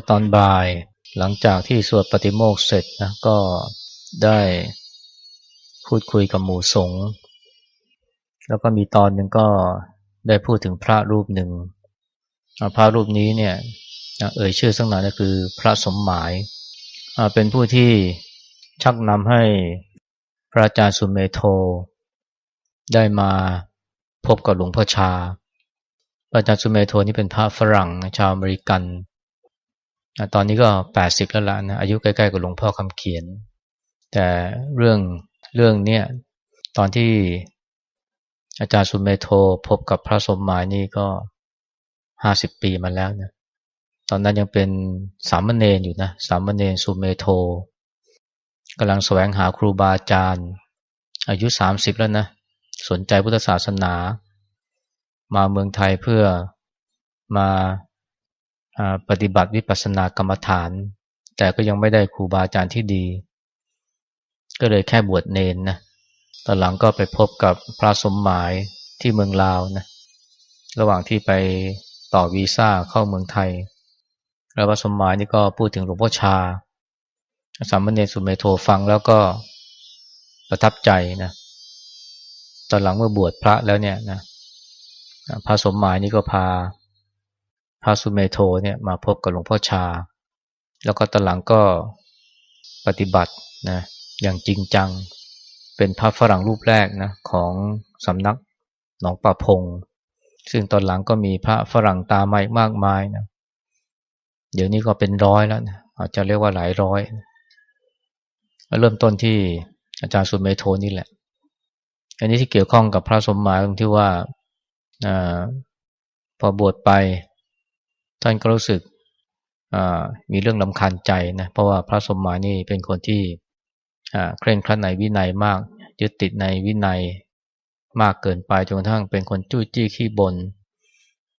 มื่อตอนบ่าย หลังจากที่สวดปฏิโมกเสร็จนะก็ได้พูดคุยกับหมู่สงฆ์แล้วก็มีตอนหนึ่งก็ได้พูดถึงพระรูปหนึ่งพระรูปนี้เนี่ยเอ่ยชื่อสักหน่อยก็คือพระสมหมายเป็นผู้ที่ชักนำให้พระอาจารย์สุเมโท ได้มาพบกับหลวงพ่อชา พระอาจารย์สุเมโทนี่เป็นพระฝรั่งชาวอเมริกัน ตอนนี้ก็แปดสิบแล้วละนะอายุใกล้ๆกับหลวงพ่อคำเขียน แต่เรื่องเรื่องเนี้ยตอนที่อาจารย์สุเมโทพบกับพระสมหมายนี่ก็ห้าสิบปีมาแล้วนะตอนนั้นยังเป็นสามเณรอยู่นะสามเณรสุเมโทกำลังแสวงหาครูบาอาจารย์ อายุสามสิบแล้วนะสนใจพุทธศาสนา มาเมืองไทยเพื่อมา ปฏิบัติวิปัสสนากรรมฐาน แต่ก็ยังไม่ได้ครูบาอาจารย์ที่ดี ก็เลยแค่บวชเนนนะตอนหลังก็ไปพบกับพระสมหมายที่เมืองลาวนะระหว่างที่ไปต่อวีซ่าเข้าเมืองไทยแล้วพระสมหมายนี่ก็พูดถึงหลวงพ่อชาสามเณรสุเมโทฟังแล้วก็ประทับใจนะตอนหลังเมื่อบวชพระแล้วเนี่ยนะพระสมหมายนี่ก็พา พระสุเมโทเนี่ยมาพบกับหลวงพ่อชา แล้วก็ตอนหลังก็ปฏิบัตินะอย่างจริงจัง เป็นพระฝรั่งรูปแรกนะของสำนักหนองป่าพง ซึ่งตอนหลังก็มีพระฝรั่งตามมาอีกมากมายนะเดี๋ยวนี้ก็เป็นร้อยแล้วนะอาจจะเรียกว่าหลายร้อย เริ่มต้นที่อาจารย์สุเมโทนี่แหละ อันนี้ที่เกี่ยวข้องกับพระสมหมายตรงที่ว่าอพอบวชไป ท่านก็รู้สึกมีเรื่องลำคาญใจนะเพราะว่าพระสมมานี่เป็นคนที่เคร่งครัดในวินัยมาก ยึดติดในวินัยมากเกินไปจนกระทั่งเป็นคนจู้จี้ขี้บน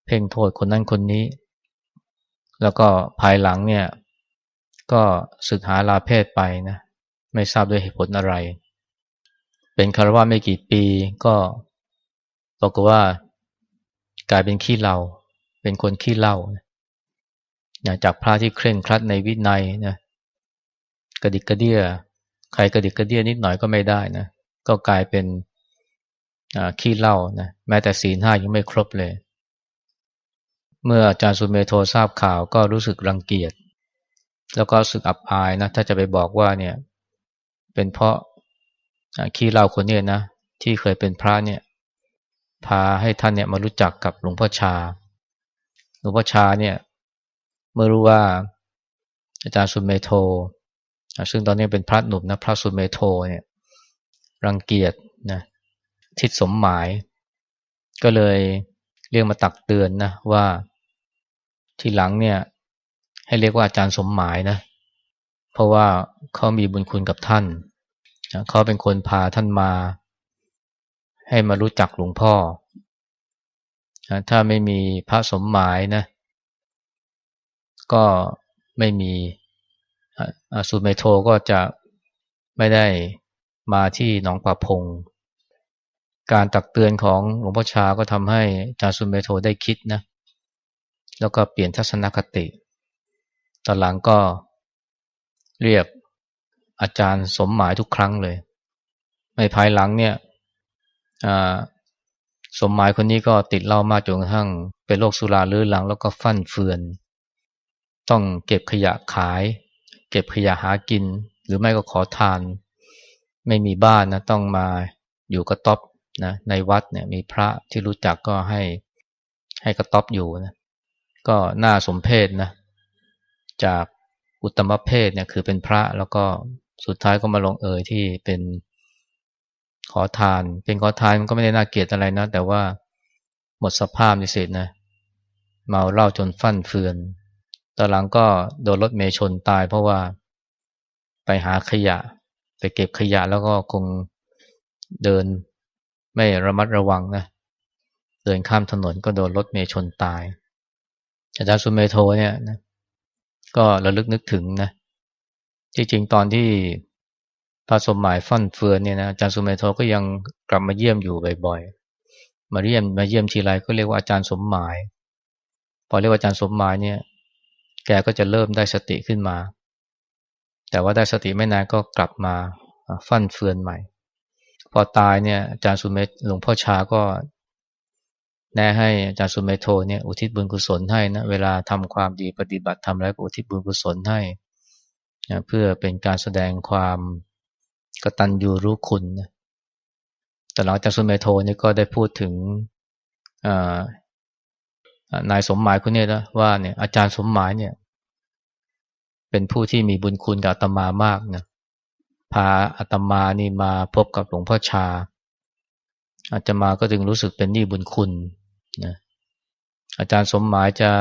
เพ่งโทษคนนั้นคนนี้ แล้วก็ภายหลังเนี่ยก็ศึกหาลาเพศไปนะไม่ทราบด้วยเหตุผลอะไร เป็นคารวะไม่กี่ปีก็บอกว่ากลายเป็นขี้เราเป็นคนขี้เหล่านะ อย่างจากพระที่เคร่งครัดในวินัยนะกระดิกกระเดียใครกระดิกกระเดียนิดหน่อยก็ไม่ได้นะก็กลายเป็นขี้เล่านะแม้แต่ศีลห้ายังไม่ครบเลย เมื่ออาจารย์สุเมโททราบข่าวก็รู้สึกรังเกียจ แล้วก็รู้สึกอับอายนะถ้าจะไปบอกว่าเนี่ยเป็นเพราะขี้เล่าคนนี้นะที่เคยเป็นพระเนี่ยพาให้ท่านเนี่ยมารู้จักกับหลวงพ่อชา หลวงพ่อชาเนี่ย เมื่อรู้ว่าอาจารย์สุเมโท ซึ่งตอนนี้เป็นพระหนุ่มนะพระสุเมโทเนี่ยรังเกียจนะทิศสมหมาย ก็เลยเรียกมาตักเตือนนะว่าทีหลังเนี่ยให้เรียกว่าอาจารย์สมหมายนะเพราะว่าเขามีบุญคุณกับท่านเขาเป็นคนพาท่านมา ให้มารู้จักหลวงพ่อถ้าไม่มีพระสมหมายนะ ก็ไม่มีสุเมโทก็จะไม่ได้มาที่หนองป่าพง การตักเตือนของหลวงพ่อชาก็ทำให้จารย์สุเมโทได้คิดนะ แล้วก็เปลี่ยนทัศนคติ ตอนหลังก็เรียกอาจารย์สมหมายทุกครั้งเลย ในภายหลังเนี่ยสมหมายคนนี้ก็ติดเหล้ามากจนกระทั่งเป็นโรคสุราเรื้อรังแล้วก็ฟั่นเฟือน ต้องเก็บขยะขาย เก็บขยะหากิน หรือไม่ก็ขอทาน ไม่มีบ้านนะต้องมาอยู่กระต๊อบนะในวัดเนี่ยมีพระที่รู้จักก็ให้ให้กระต๊อบอยู่นะก็น่าสมเพชนะจากอุตมเพศเนี่ยคือเป็นพระแล้วก็สุดท้ายก็มาลงเอยที่เป็นขอทาน เป็นขอทานมันก็ไม่ได้น่าเกลียดอะไรนะ แต่ว่าหมดสภาพนเสร็จนะเมาเหล้าจนฟั่นเฟือน ตอนหลังก็โดนรถเมย์ชนตาย เพราะว่าไปหาขยะ ไปเก็บขยะแล้วก็คงเดินไม่ระมัดระวังนะเดินข้ามถนนก็โดนรถเมย์ชนตาย อาจารย์สุเมโทเนี่ยนะก็ระลึกนึกถึงนะจริงๆตอนที่พระสมหมายฟั่นเฟือนเนี่ยนะอาจารย์สุเมโทก็ยังกลับมาเยี่ยมอยู่บ่อยๆมาเยี่ยมมาเยี่ยมทีไรก็เรียกว่าอาจารย์สมหมาย พอเรียกว่าอาจารย์สมหมายเนี่ย แกก็จะเริ่มได้สติขึ้นมา แต่ว่าได้สติไม่นานก็กลับมาฟั่นเฟือนใหม่ พอตายเนี่ยอาจารย์สุเมธหลวงพ่อชาก็ แนะให้อาจารย์สุเมโทเนี่ยอุทิศบุญกุศลให้นะเวลาทำความดีปฏิบัติทำอะไรก็อุทิศบุญกุศลให้นะเพื่อเป็นการแสดงความกตัญญูรู้คุณนะแต่หลังจากสุเมโทนี่ก็ได้พูดถึง นายสมหมายคนนี้นะว่าเนี่ยอาจารย์สมหมายเนี่ย เป็นผู้ที่มีบุญคุณกับอาตมามากนะพาอาตมานี่มาพบกับหลวงพ่อชา อาตมาก็จึงรู้สึกเป็นหนี้บุญคุณนะอาจารย์สมหมายจะ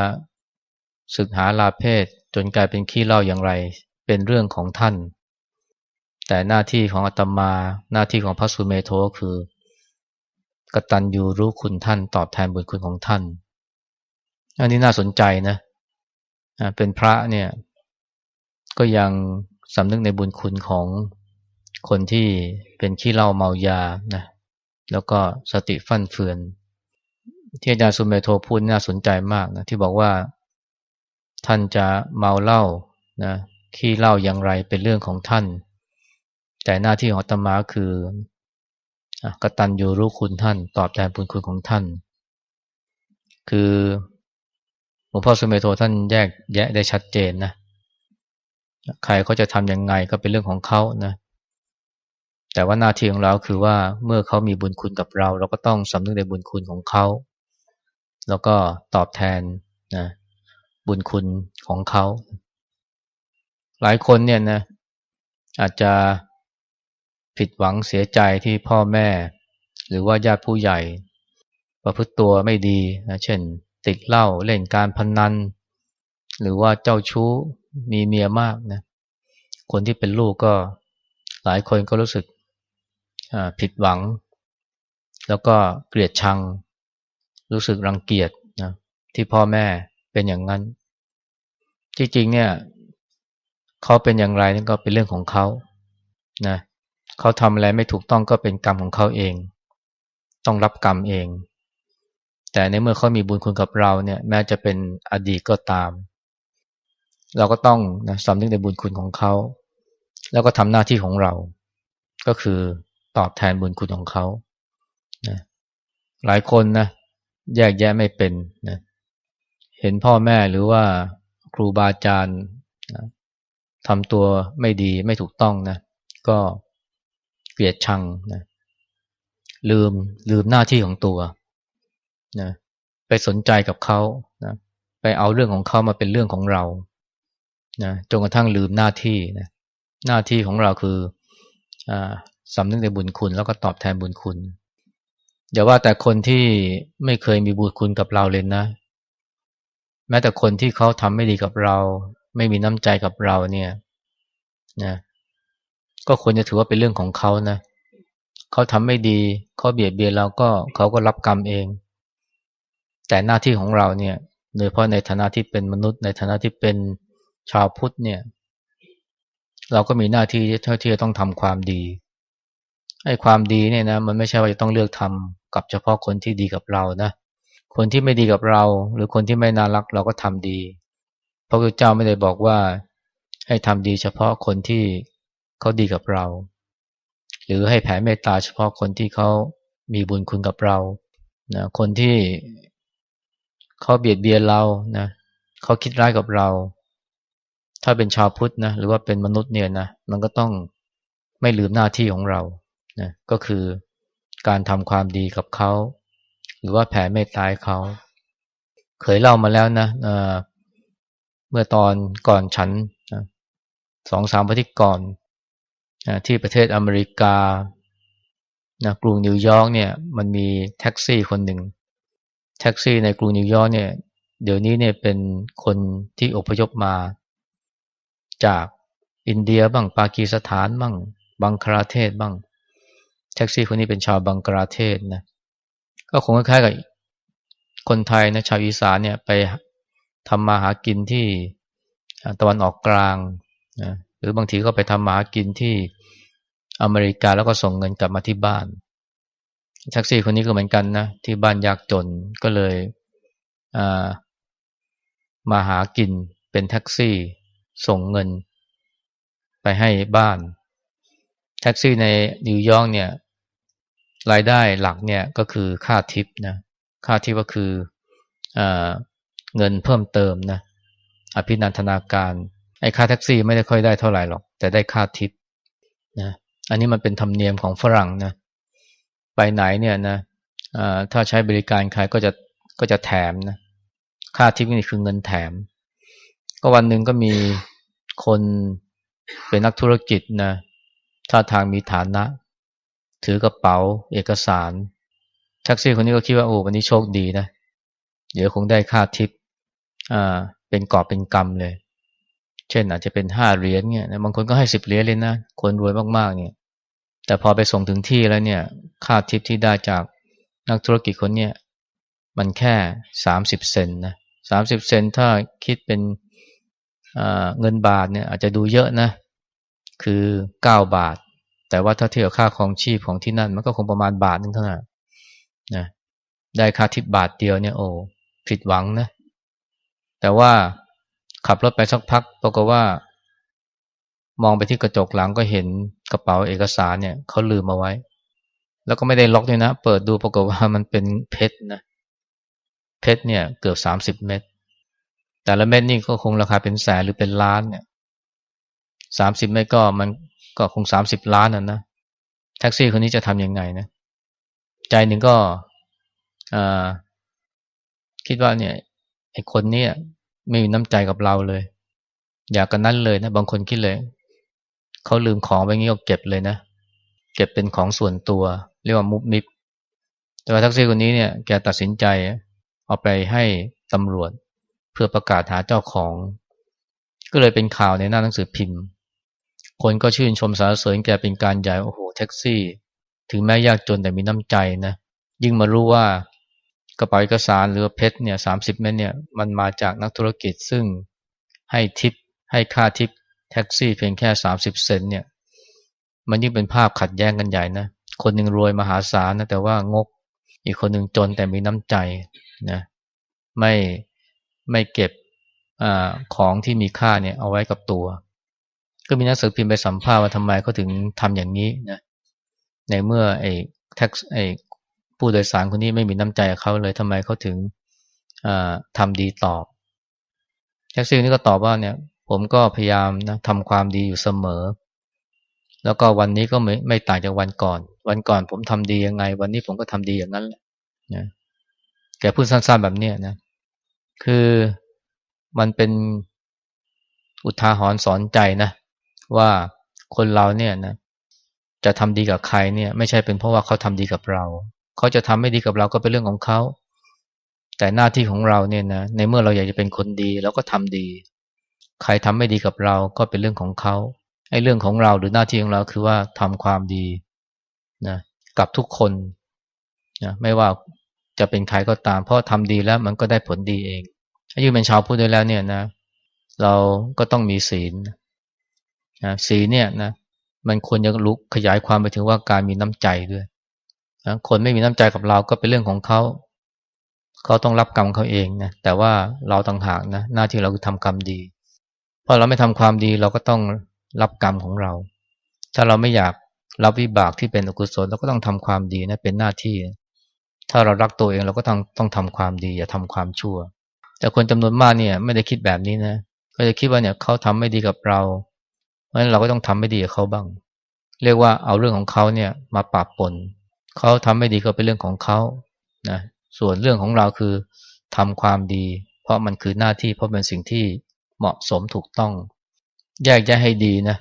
ศึกหาลาเพศจนกลายเป็นขี้เล่าอย่างไร เป็นเรื่องของท่าน แต่หน้าที่ของอาตมาหน้าที่ของพระสุเมโทคือกตัญญูรู้คุณท่านตอบแทนบุญคุณของท่าน อันนี้น่าสนใจนะเป็นพระเนี่ย ก็ยังสำนึกในบุญคุณของคนที่เป็นขี้เหล้าเมายานะแล้วก็สติฟั่นเฟือน ที่อาจารย์สุเมโทพูดน่าสนใจมากนะที่บอกว่าท่านจะเมาเหล้านะขี้เหล้าอย่างไรเป็นเรื่องของท่าน แต่หน้าที่ของตมาคือกตัญญูรู้คุณท่าน ตอบแทนบุญคุณของท่าน คือ หลวงพ่อสุเมโทท่านแยกแยะได้ชัดเจนนะใครเขาจะทำยังไงก็เป็นเรื่องของเขานะแต่ว่าหน้าที่ของเราคือว่าเมื่อเขามีบุญคุณกับเรา เราก็ต้องสำนึกในบุญคุณของเขา แล้วก็ตอบแทนนะบุญคุณของเขา หลายคนเนี่ยนะอาจจะผิดหวังเสียใจที่พ่อแม่ หรือว่าญาติผู้ใหญ่ ประพฤติตัวไม่ดีนะเช่น ติดเหล้าเล่นการพนนัน หรือว่าเจ้าชู้มีเมียมากนะคนที่เป็นลูกก็หลายคนก็รู้สึกผิดหวัง แล้วก็เกลียดชัง รู้สึกรังเกียจนะที่พ่อแม่เป็นอย่างนั้น จริงๆเนี่ยเขาเป็นอย่างไรนั่นก็เป็นเรื่องของเขานะเขาทำอะไรไม่ถูกต้องก็เป็นกรรมของเขาเอง ต้องรับกรรมเอง แต่ในเมื่อเขามีบุญคุณกับเราเนี่ยแม้จะเป็นอดีตก็ตาม เราก็ต้องนะสำนึกในบุญคุณของเขา แล้วก็ทำหน้าที่ของเรา ก็คือตอบแทนบุญคุณของเขานะหลายคนนะแยกแยะไม่เป็นนะเห็นพ่อแม่หรือว่าครูบาอาจารย์นะทำตัวไม่ดีไม่ถูกต้องนะ ก็เกลียดชังนะลืมลืมหน้าที่ของตัว นะไปสนใจกับเขานะไปเอาเรื่องของเขามาเป็นเรื่องของเรานะจนกระทั่งลืมหน้าที่นะหน้าที่ของเราคืออสำนึกในบุญคุณ แล้วก็ตอบแทนบุญคุณอย่าว่าแต่คนที่ไม่เคยมีบุญคุณกับเราเลยนะ แม้แต่คนที่เขาทำไม่ดีกับเรา ไม่มีน้ำใจกับเราเนี่ยนะก็ควรจะถือว่าเป็นเรื่องของเขานะเขาทำไม่ดีเขาเบียดเบียนเราก็เขาก็รับกรรมเอง แต่หน้าที่ของเราเนี่ยโดยเฉพาะในฐานะที่เป็นมนุษย์ ในฐานะที่เป็นชาวพุทธเนี่ย เราก็มีหน้าที่เท่าที่จะต้องทำความดีไอ้ความดีเนี่ยนะมันไม่ใช่ว่าจะต้องเลือกทำกับเฉพาะคนที่ดีกับเรานะคนที่ไม่ดีกับเรา หรือคนที่ไม่น่ารักเราก็ทำดีพระพุทธเจ้าไม่ได้บอกว่าให้ทำดีเฉพาะคนที่เขาดีกับเรา หรือให้แผ่เมตตาเฉพาะคนที่เขามีบุญคุณกับเรานะคนที่ เขาเบียดเบียนเรานะเขาคิดร้ายกับเรา ถ้าเป็นชาวพุทธนะหรือว่าเป็นมนุษย์เนี่ยนะมันก็ต้องไม่ลืมหน้าที่ของเรานะก็คือการทำความดีกับเขาหรือว่าแผ่เมตตาเขาเคยเล่ามาแล้วนะเมื่อตอนก่อนฉันสองสามปีที่ก่อนที่ประเทศอเมริกานะกรุงนิวยอร์กเนี่ยมันมีแท็กซี่คนหนึ่ง แท็กซี่ในกรุงนิวยอร์กเนี่ย เดี๋ยวนี้เนี่ยเป็นคนที่อพยพมา จากอินเดียบ้างปากีสถานบ้างบังคลาเทศบ้าง แท็กซี่คนนี้เป็นชาวบังกลาเทศนะก็คงคล้ายๆกับคนไทยนะชาวอีสานเนี่ยไปทำมาหากินที่ตะวันออกกลางนะหรือบางทีก็ไปทำมาหากินที่อเมริกาแล้วก็ส่งเงินกลับมาที่บ้าน แท็กซี่คนนี้ก็เหมือนกันนะ ที่บ้านยากจนก็เลยมาหากินเป็นแท็กซี่ส่งเงิน ไปให้บ้าน แท็กซี่ในนิวยอร์กเนี่ยรายได้หลักเนี่ยก็คือค่าทิปนะค่าทิปก็คืออเงินเพิ่มเติมนะอภินันทนาการไอ้ค่าแท็กซี่ไม่ได้ค่อยได้เท่าไหร่หรอก แต่ได้ค่าทิปนะอันนี้มันเป็นธรรมเนียมของฝรั่งนะ ไปไหนเนี่ยนะถ้าใช้บริการใครก็จะก็จะแถมนะค่าทิปนี่คือเงินแถม ก็วันหนึ่งก็มีคนเป็นนักธุรกิจนะท่าทางมีฐานะ ถือกระเป๋า เอกสารแท็กซี่คนนี้ก็คิดว่าโอ้วันนี้โชคดีนะ เดี๋ยวคงได้ค่าทิปอ่าเป็นกอบเป็นกำเลย เช่นอาจจะเป็นห้าเหรียญเนี่ยบางคนก็ให้สิบเหรียญเลยนะ คนรวยมากๆเนี่ย แต่พอไปส่งถึงที่แล้วเนี่ยค่าทิปที่ได้จากนักธุรกิจคนเนี้ยมันแค่สามสิบเซนนะสามสิบเซนถ้าคิดเป็นเงินบาทเนี่ยอาจจะดูเยอะนะคือเก้าบาท แต่ว่าถ้าเทียบค่าของชีพของที่นั่น มันก็คงประมาณบาทนึงเท่านั้นนะได้ค่าทิปบาทเดียวเนี่ยโอ้ผิดหวังนะแต่ว่าขับรถไปสักพักปรากฏว่า มองไปที่กระจกหลังก็เห็น กระเป๋าเอกสารเนี่ยเขาลืมมาไว้ แล้วก็ไม่ได้ล็อกด้วยนะ เปิดดูปรากฏว่ามันเป็นเพชรนะเพชรเนี่ยเกือบสามสิบเม็ดแต่ละเม็ดนี่ก็คงราคาเป็นแสนหรือเป็นล้านเนี่ยสามสิบเม็ดก็มันก็คงสามสิบล้านอะนะแท็กซี่คนนี้จะทำยังไงนะใจหนึ่งก็คิดว่าเนี่ยไอ้คนนี้ไม่มีน้ำใจกับเราเลย อยากกันนั้นเลยนะบางคนคิดเลย เขาลืมของไปงี้ก็เก็บเลยนะ เก็บเป็นของส่วนตัว เรียกว่ามุบมิบ แต่ว่าแท็กซี่คนนี้เนี่ยแกตัดสินใจเอาไปให้ตำรวจเพื่อประกาศหาเจ้าของ ก็เลยเป็นข่าวในหน้าหนังสือพิมพ์ คนก็ชื่นชมสรรเสริญแกเป็นการใหญ่โอ้โหแท็กซี่ ถึงแม้ยากจนแต่มีน้ำใจนะยิ่งมารู้ว่ากระเป๋าเอกสารหรือเพชรเนี่ยสามสิบเม็ดเนี่ยมันมาจากนักธุรกิจซึ่งให้ทิปให้ค่าทิป แท็กซี่เพียงแค่สามสิบเซนเนี่ย มันยิ่งเป็นภาพขัดแย้งกันใหญ่นะ คนหนึ่งรวยมหาศาลนะแต่ว่างก อีกคนหนึ่งจนแต่มีน้ำใจนะไม่ไม่เก็บอของที่มีค่าเนี่ยเอาไว้กับตัว ก็มีนักสืบพิมพ์ไปสัมภาษณ์ว่าทำไมเขาถึงทำอย่างนี้นะในเมื่อไอ้แท็กไอ้ผู้โดยสารคนนี้ไม่มีน้ำใจเขาเลยทำไมเขาถึงทำดีตอบแท็กซี่นี่ก็ตอบว่าเนี่ย ผมก็พยายามนะทำความดีอยู่เสมอ แล้วก็วันนี้ก็ไม่ไม่ต่างจากวันก่อน วันก่อนผมทำดียังไง วันนี้ผมก็ทำดีอย่างนั้นแหละนะแกพูดสั้นๆแบบนี้นะ คือมันเป็นอุทาหรณ์สอนใจนะ ว่าคนเราเนี่ยนะจะทำดีกับใครเนี่ย ไม่ใช่เป็นเพราะว่าเขาทำดีกับเรา เขาจะทำไม่ดีกับเราก็เป็นเรื่องของเขา แต่หน้าที่ของเราเนี่ยนะในเมื่อเราอยากจะเป็นคนดีเราก็ทำดี ใครทำไม่ดีกับเราก็เป็นเรื่องของเขาไอ้เรื่องของเราหรือหน้าที่ของเราคือว่าทำความดีนะกับทุกคนนะไม่ว่าจะเป็นใครก็ตาม เพราะทำดีแล้วมันก็ได้ผลดีเองอายุเป็นชาวพุทธด้วยแล้วเนี่ยนะ เราก็ต้องมีศีลนะศีลเนี่ยนะมันควรจะลุกขยายความไปถึงว่าการมีน้ำใจด้วยนะคนไม่มีน้ำใจกับเราก็เป็นเรื่องของเขาเขาต้องรับกรรมเขาเองนะแต่ว่าเราต่างหากนะหน้าที่เราคือทำกรรมดี ราะเราไม่ทำความดีเราก็ต้องรับกรรมของเรา ถ้าเราไม่อยากรับวิบากที่เป็นอกุศลเราก็ต้องทำความดีนะเป็นหน้าที่ ถ้าเรารักตัวเองเราก็ต้องต้องทำความดีอย่าทำความชั่ว แต่คนจำนวนมากเนี่ยไม่ได้คิดแบบนี้นะก็จะคิดว่าเนี่ยเขาทำไม่ดีกับเรา เพราะฉะนั้นเราก็ต้องทำไม่ดีกับเขาบ้าง เรียกว่าเอาเรื่องของเขาเนี่ยมาปราบปนเขาทำไม่ดีก็เป็นเรื่องของเขานะส่วนเรื่องของเราคือทำความดี เพราะมันคือหน้าที่เพราะเป็นสิ่งที่ เหมาะสมถูกต้อง แยกแยะให้ดีนะ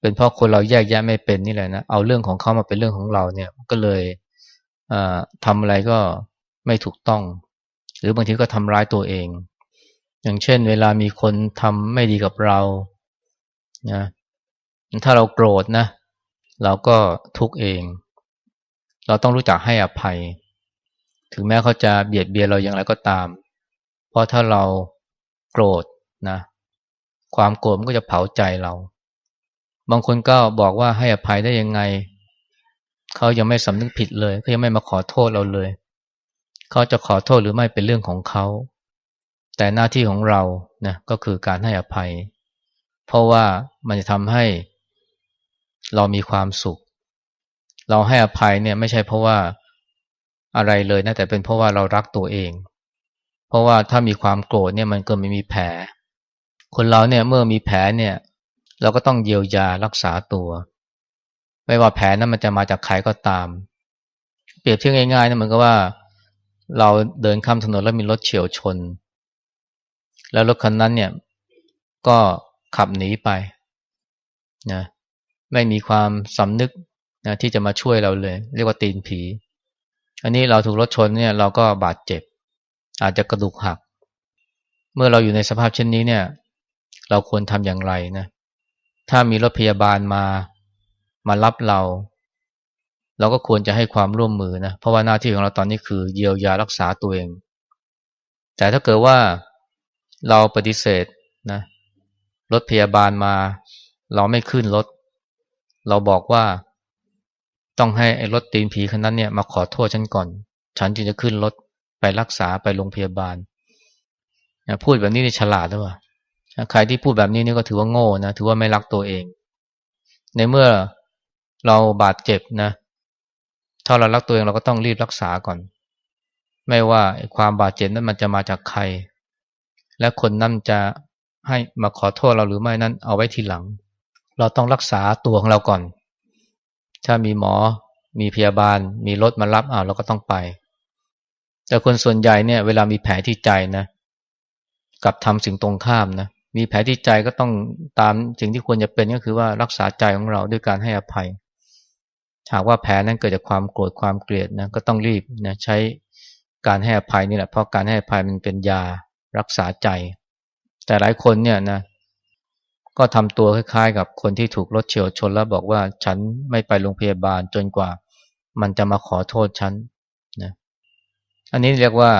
เป็นเพราะคนเราแยกแยะไม่เป็นนี่แหละนะเอาเรื่องของเขามาเป็นเรื่องของเราเนี่ยก็เลยทำอะไรก็ไม่ถูกต้อง หรือบางทีก็ทำร้ายตัวเอง อย่างเช่น เวลามีคนทำไม่ดีกับเรานะถ้าเราโกรธนะ เราก็ทุกเอง เราต้องรู้จักให้อภัย ถึงแม้เขาจะเบียดเบียนเราอย่างไรก็ตาม เพราะถ้าเรา โกรธนะ ความโกรธมันก็จะเผาใจเรา บางคนก็บอกว่าให้อภัยได้ยังไง เขายังไม่สำนึกผิดเลยเขายังไม่มาขอโทษเราเลย เขาจะขอโทษหรือไม่เป็นเรื่องของเขา แต่หน้าที่ของเรานะก็คือการให้อภัย เพราะว่ามันจะทำให้เรามีความสุข เราให้อภัยเนี่ยไม่ใช่เพราะว่าอะไรเลยนะแต่เป็นเพราะว่าเรารักตัวเอง เพราะว่าถ้ามีความโกรธเนี่ยมันก็ไม่มีแผล คนเราเนี่ยเมื่อมีแผลเนี่ย เราก็ต้องเยียวยารักษาตัว ไม่ว่าแผลนั้นมันจะมาจากใครก็ตาม เปรียบเทียบง่ายๆนะเหมือนกับว่า เราเดินข้ามถนนแล้วมีรถเฉียวชน แล้วรถคันนั้นเนี่ย ก็ขับหนีไปนะไม่มีความสำนึกนะที่จะมาช่วยเราเลย เรียกว่าตีนผี อันนี้เราถูกรถชนเนี่ยเราก็บาดเจ็บ อาจจะกระดูกหัก เมื่อเราอยู่ในสภาพเช่นนี้เนี่ย เราควรทำอย่างไรนะ ถ้ามีรถพยาบาลมามารับเรา เราก็ควรจะให้ความร่วมมือนะ เพราะว่าหน้าที่ของเราตอนนี้คือเยียวยารักษาตัวเอง แต่ถ้าเกิดว่าเราปฏิเสธนะรถพยาบาลมา เราไม่ขึ้นรถ เราบอกว่าต้องให้ไอ้รถตีนผีคันนั้นเนี่ยมาขอโทษฉันก่อน ฉันจึงจะขึ้นรถ ไปรักษาไปโรงพยาบาล พูดแบบนี้นี่ฉลาดหรือเปล่าใครที่พูดแบบนี้นี่ก็ถือว่าโง่นะถือว่าไม่รักตัวเอง ในเมื่อเราบาดเจ็บนะถ้าเรารักตัวเองเราก็ต้องรีบรักษาก่อน ไม่ว่าความบาดเจ็บนั้นมันจะมาจากใคร และคนนั้นจะให้มาขอโทษเราหรือไม่นั้นเอาไว้ทีหลัง เราต้องรักษาตัวของเราก่อน ถ้ามีหมอมีพยาบาล มีรถมารับอ่าเราก็ต้องไป แต่คนส่วนใหญ่เนี่ยเวลามีแผลที่ใจนะกับทำสิ่งตรงข้ามนะมีแผลที่ใจก็ต้องตามสิ่งที่ควรจะเป็นก็คือว่ารักษาใจของเราด้วยการให้อภัย หากว่าแผลนั้นเกิดจากความโกรธความเกลียดนะก็ต้องรีบนะใช้การให้อภัยนี่แหละเพราะการให้อภัยมันเป็นยารักษาใจ แต่หลายคนเนี่ยนะก็ทำตัวคล้ายๆ กับคนที่ถูกรถเฉียวชนแล้วบอกว่าฉันไม่ไปโรงพยาบาลจนกว่า มันจะมาขอโทษฉัน อันนี้เรียกว่า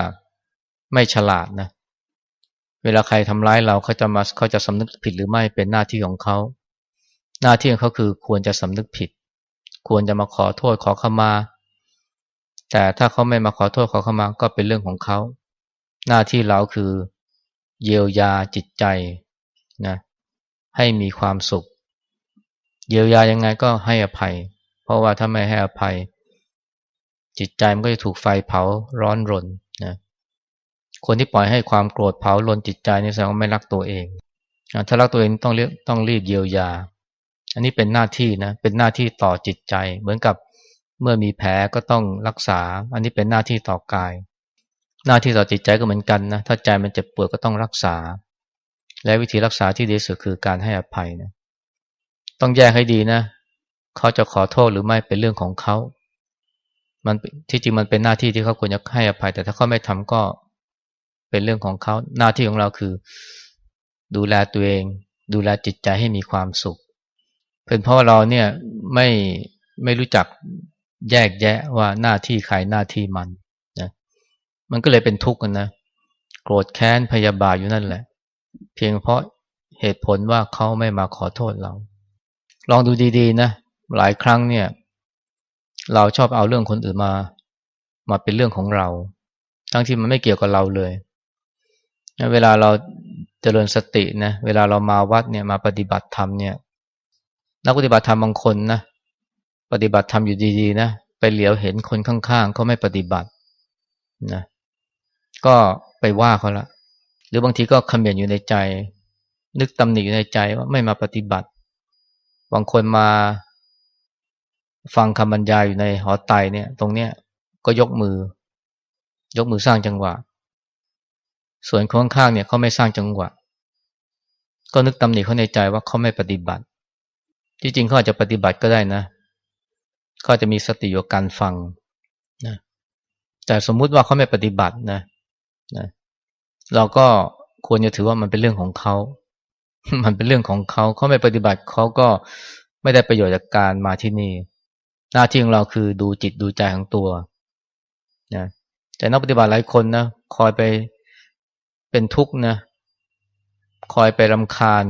ไม่ฉลาดนะ เวลาใครทำร้ายเราเขาจะมาเขาจะสำนึกผิดหรือไม่เป็นหน้าที่ของเขา หน้าที่ของเขาคือควรจะสำนึกผิด ควรจะมาขอโทษขอขมา แต่ถ้าเขาไม่มาขอโทษขอขมาก็เป็นเรื่องของเขา หน้าที่เราคือเยียวยาจิตใจนะให้มีความสุข เยียวยายังไงก็ให้อภัย เพราะว่าถ้าไม่ให้อภัย จิตใจมันก็จะถูกไฟเผาร้อนรนนะคนที่ปล่อยให้ความโกรธเผาลนจิตใจนี่แสดงว่าไม่รักตัวเอง ถ้ารักตัวเองต้องเรียกต้องรีบเยียวยา อันนี้เป็นหน้าที่นะเป็นหน้าที่ต่อจิตใจ เหมือนกับเมื่อมีแผลก็ต้องรักษา อันนี้เป็นหน้าที่ต่อกาย หน้าที่ต่อจิตใจก็เหมือนกันนะถ้าใจมันเจ็บปวดก็ต้องรักษา และวิธีรักษาที่ดีสุดคือการให้อภัยนะต้องแยกให้ดีนะเขาจะขอโทษหรือไม่เป็นเรื่องของเขา มันที่จริงมันเป็นหน้าที่ที่เขาควรจะให้อภัย แต่ถ้าเขาไม่ทำก็เป็นเรื่องของเขาหน้าที่ของเราคือ ดูแลตัวเอง ดูแลจิตใจให้มีความสุข เป็นเพราะเราเนี่ยไม่ไม่รู้จักแยกแยะว่าหน้าที่ใครหน้าที่มันนะมันก็เลยเป็นทุกข์กันนะโกรธแค้นพยาบาทอยู่นั่นแหละ เพียงเพราะเหตุผลว่าเขาไม่มาขอโทษเรา ลองดูดีๆนะหลายครั้งเนี่ย เราชอบเอาเรื่องคนอื่นมา มาเป็นเรื่องของเรา ทั้งที่มันไม่เกี่ยวกับเราเลย เวลาเราเจริญสตินะเวลาเรามาวัดเนี่ยมาปฏิบัติธรรมเนี่ยนักปฏิบัติธรรมบางคนนะปฏิบัติธรรมอยู่ดีๆนะไปเหลียวเห็นคนข้างๆเขาไม่ปฏิบัตินะก็ไปว่าเขาละหรือบางทีก็คำเมียนอยู่ในใจ นึกตำหนิอยู่ในใจว่าไม่มาปฏิบัติ บางคนมา ฟังคำบรรยายอยู่ในหอไตเนี่ย ตรงเนี้ยก็ยกมือ ยกมือสร้างจังหวะ ส่วนข้างๆเนี่ยเขาไม่สร้างจังหวะ ก็นึกตำหนิเขาในใจว่าเขาไม่ปฏิบัติ ที่จริงเขาอาจจะปฏิบัติก็ได้นะเขาจะมีสติอยู่การฟังนะแต่สมมุติว่าเขาไม่ปฏิบัตินะนะเราก็ควรจะถือว่ามันเป็นเรื่องของเขา มันเป็นเรื่องของเขาเขาไม่ปฏิบัติเขาก็ไม่ได้ประโยชน์จากการมาที่นี่ หน้าที่ของเราคือดูจิตดูใจของตัวนะแต่นักปฏิบัติหลายคนนะคอยไปเป็นทุกข์นะคอยไปรำคาญ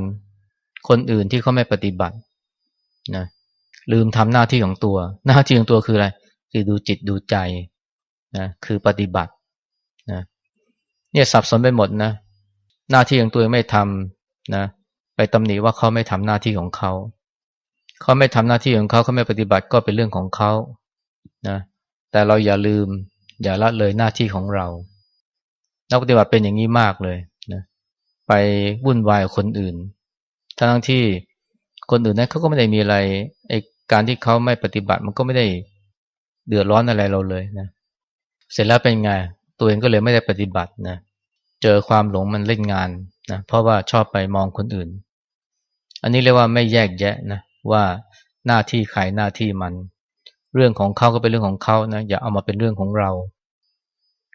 คนอื่นที่เขาไม่ปฏิบัตินะลืมทำหน้าที่ของตัว หน้าที่ของตัวคืออะไร คือดูจิตดูใจนะคือปฏิบัตินะเนี่ยสับสนไปหมดนะหน้าที่ของตัวไม่ทำนะไปตำหนิว่าเขาไม่ทำหน้าที่ของเขา เขาไม่ทำหน้าที่ของเขาเขาไม่ปฏิบัติก็เป็นเรื่องของเขานะแต่เราอย่าลืม อย่าละเลยหน้าที่ของเรา นักปฏิบัติเป็นอย่างนี้มากเลยนะไปวุ่นวายคนอื่น ทั้งที่คนอื่นนั้นเขาก็ไม่ได้มีอะไรไอการที่เขาไม่ปฏิบัติมันก็ไม่ได้เดือดร้อนอะไรเราเลยนะ เสร็จแล้วเป็นไง ตัวเองก็เลยไม่ได้ปฏิบัตินะ เจอความหลงมันเล่นงานนะ เพราะว่าชอบไปมองคนอื่น อันนี้เรียกว่าไม่แยกแยะนะ ว่าหน้าที่ใครหน้าที่มัน เรื่องของเขาก็เป็นเรื่องของเขานะอย่าเอามาเป็นเรื่องของเรา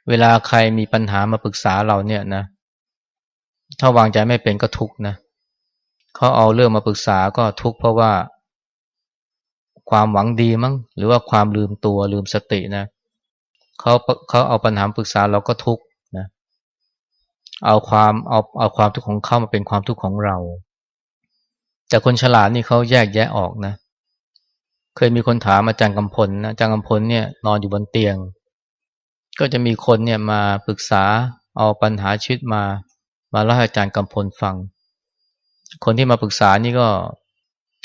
เวลาใครมีปัญหามาปรึกษาเราเนี่ยนะ ถ้าวางใจไม่เป็นก็ทุกนะเขาเอาเรื่องมาปรึกษาก็ทุกเพราะว่า ความหวังดีมั้งหรือว่าความลืมตัวลืมสตินะเขาเขาเอาปัญหาปรึกษาเราก็ทุกนะเอาความเอาเอาความทุกข์ของเขามาเป็นความทุกข์ของเรา แต่คนฉลาดนี่เขาแยกแยะออกนะ เคยมีคนถามอาจารย์กำพลนะอาจารย์กำพลเนี่ยนอนอยู่บนเตียง ก็จะมีคนเนี่ยมาปรึกษาเอาปัญหาชีวิตมา มาเล่าให้อาจารย์กำพลฟัง คนที่มาปรึกษานี่ก็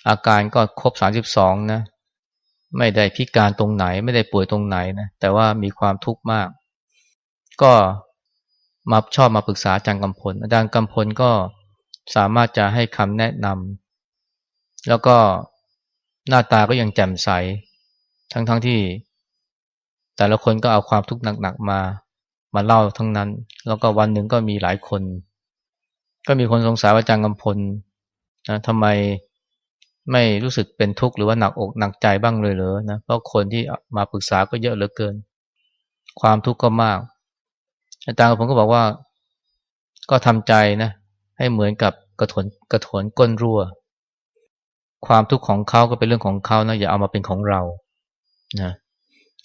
อาการก็ครบสามสิบสองนะ ไม่ได้พิการตรงไหน ไม่ได้ป่วยตรงไหนนะ แต่ว่ามีความทุกข์มาก ก็มาชอบมาปรึกษาอาจารย์กำพล อาจารย์กำพลก็สามารถจะให้คำแนะนำ แล้วก็หน้าตาก็ยังแจ่มใส ทั้งๆทที่ แต่ละคนก็เอาความทุกข์หนักๆมา มาเล่าทั้งนั้น แล้วก็วันหนึ่งก็มีหลายคน ก็มีคนสงสัยว่าจางกำพลนะทำไมไม่รู้สึกเป็นทุกข์หรือว่าหนักอกหนักใจบ้างเลยเหรอนะเพราะคนที่มาปรึกษาก็เยอะเหลือเกิน ความทุกข์ก็มาก อาจารย์ผมก็บอกว่า ก็ทำใจนะ ให้เหมือนกับกระถนกระถนก้นรั่ว ความทุกข์ของเขาก็เป็นเรื่องของเขานะอย่าเอามาเป็นของเรานะ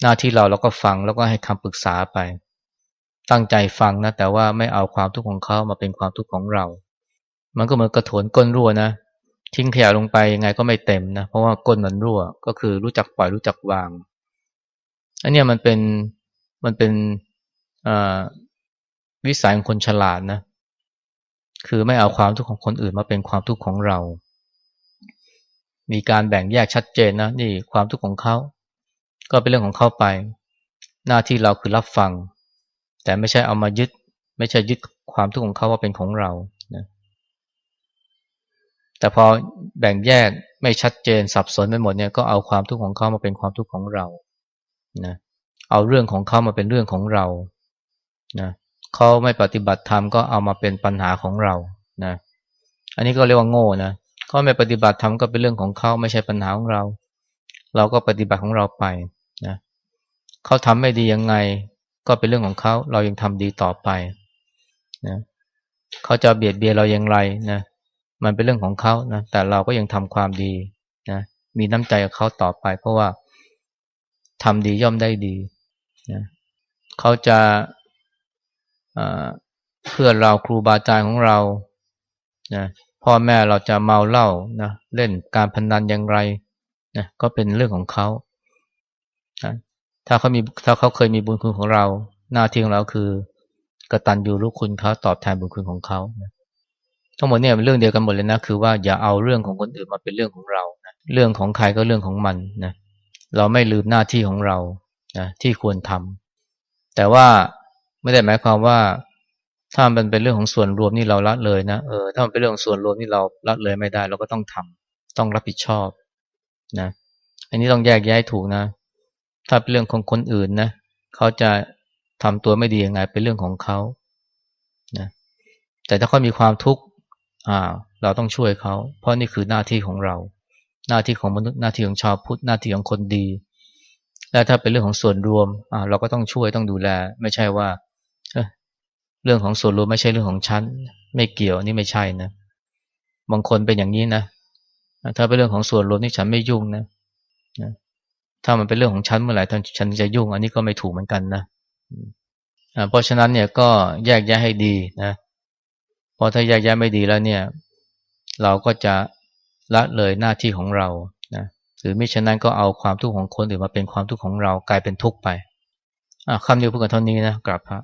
หน้าที่เราเราก็ฟังแล้วก็ให้คำปรึกษาไป ตั้งใจฟังนะแต่ว่าไม่เอาความทุกข์ของเขามาเป็นความทุกข์ของเรา มันก็เหมือนกระโถนก้นรั่วนะทิ้งขยะลงไปยังไงก็ไม่เต็มนะเพราะว่าก้นมันรั่ว ก็คือรู้จักปล่อยรู้จักวางอันนี้มันเป็นมันเป็นวิสัยของคนฉลาดนะคือไม่เอาความทุกข์ของคนอื่นมาเป็นความทุกข์ของเรา มีการแบ่งแยกชัดเจนนะนี่ความทุกข์ของเขา ก็เป็นเรื่องของเขาไป หน้าที่เราคือรับฟัง แต่ไม่ใช่เอามายึด ไม่ใช่ยึดความทุกข์ของเขาว่าเป็นของเรานะแต่พอแบ่งแยกไม่ชัดเจนสับสนไปหมดเนี่ยก็เอาความทุกข์ของเขามาเป็นความทุกข์ของเรานะเอาเรื่องของเขามาเป็นเรื่องของเรานะเขาไม่ปฏิบัติธรรมก็เอามาเป็นปัญหาของเรานะอันนี้ก็เรียกว่าโง่นะ เขาไม่ปฏิบัติธรรมก็เป็นเรื่องของเขาไม่ใช่ปัญหาของเรา เราก็ปฏิบัติของเราไปนะเขาทำไม่ดียังไง ก็เป็นเรื่องของเขาเรายังทำดีต่อไปนะเขาจะเบียดเบียนเราอย่างไรนะมันเป็นเรื่องของเขานะแต่เราก็ยังทำความดีนะมีน้ำใจกับเขาต่อไป เพราะว่าทำดีย่อมได้ดีนะเขาจะเพื่อเราครูบาอาจารย์ของเรานะ พ่อแม่เราจะเมาเหล้านะเล่นการพนันอย่างไรนะก็เป็นเรื่องของเขานะถ้าเขามีถ้าเขาเคยมีบุญคุณของเรา หน้าที่ของเราคือกระตันอยู่รู้คุณเขาตอบแทนบุญคุณของเขานะทั้งหมดเนี่ยเป็นเรื่องเดียวกันหมดเลยนะคือว่าอย่าเอาเรื่องของคนอื่นมาเป็นเรื่องของเรานะเรื่องของใครก็เรื่องของมันนะเราไม่ลืมหน้าที่ของเรานะที่ควรทำแต่ว่าไม่ได้หมายความว่า ถ้ามันเป็นเรื่องของส่วนรวมนี่เราละเลยนะเออถ้ามันเป็นเรื่องของส่วนรวมนี่เราละเลยไม่ได้ เราก็ต้องทำต้องรับผิดชอบนะอันนี้ต้องแยกแยะถูกนะ ถ้าเป็นเรื่องของคนอื่นนะเขาจะทำตัวไม่ดียังไงเป็นเรื่องของเขานะแต่ถ้าเขามีความทุกข์อ่าเราต้องช่วยเขา เพราะนี่คือหน้าที่ของเรา หน้าที่ของมนุษย์หน้าที่ของชาวพุทธหน้าที่ของคนดี และถ้าเป็นเรื่องของส่วนรวมอ่าเราก็ต้องช่วยต้องดูแล ไม่ใช่ว่า เรื่องของส่วนรวมไม่ใช่เรื่องของฉันไม่เกี่ยวนี่ไม่ใช่นะบางคนเป็นอย่างนี้นะถ้าเป็นเรื่องของส่วนรวมนี่ฉันไม่ยุ่งนะนะถ้ามันเป็นเรื่องของฉันเมื่อไหร่ท่านฉันจะยุ่ง อันนี้ก็ไม่ถูกเหมือนกันนะเพราะฉะนั้นเนี่ยก็แยกแยะให้ดีนะพราะถ้าแยกแยะไม่ดีแล้วเนี่ย เราก็จะละเลยหน้าที่ของเรานะหรือมิฉะนั้นก็เอาความทุกข์ของคนอื่นมาเป็นความทุกข์ของเรากลายเป็นทุกข์ไปคำเดียวพูดกันเท่านี้นะกราบพระ